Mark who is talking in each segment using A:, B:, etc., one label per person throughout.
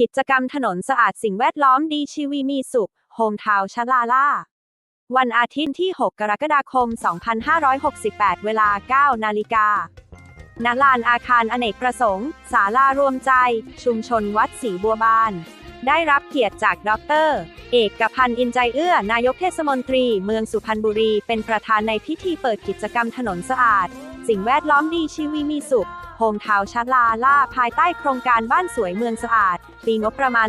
A: กิจกรรมถนนสะอาดสิ่งแวดล้อมดีชีวีมีสุข โฮมทาวชลาล่า วันอาทิตย์ที่ 6 กรกฎาคม 2568 เวลา 9 นาฬิกาณลานอาคารอเนกประสงค์ ศาลารวมใจ ชุมชนวัดศรีบัวบาน ได้รับเกียรติจากดร เอกพันธ์อินใจเอื้อ นายกเทศมนตรี เมืองสุพรรณบุรี เป็นประธานในพิธีเปิดกิจกรรมถนนสะอาด สิ่งแวดล้อมดีชีวีมีสุข มทาวน์ชลาล่าภายใต้โครงการบ้านสวยเมืองสะอาด ปีงบประมาณ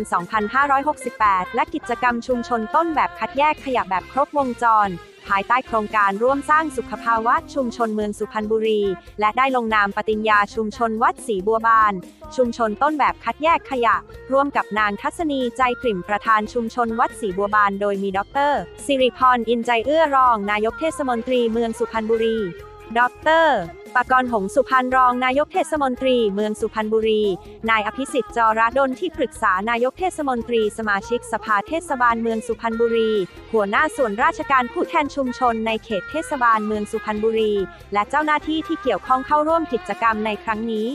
A: 2568 และกิจกรรมชุมชนต้นแบบคัดแยกขยะแบบครบวงจร ภายใต้โครงการร่วมสร้างสุขภาวะชุมชนเมืองสุพรรณบุรี และได้ลงนามปฏิญญาชุมชนวัดศรีบัวบาน ชุมชนต้นแบบคัดแยกขยะ ร่วมกับนางทัศนีใจกลิ่มประธานชุมชนวัดศรีบัวบาน โดยมีดรสิริพรอินใจเอื้อรอง นายกเทศมนตรีเมืองสุพรรณบุรี ดรปกรณ์หงสุพรรณรองนายกเทศมนตรี เมืองสุพรรณบุรี นายอภิสิทธิ์จอระดลที่ปรึกษานายกเทศมนตรี สมาชิกสภาเทศบาลเมืองสุพรรณบุรี หัวหน้าส่วนราชการผู้แทนชุมชนในเขตเทศบาลเมืองสุพรรณบุรี และเจ้าหน้าที่ที่เกี่ยวข้องเข้าร่วมกิจกรรมในครั้งนี้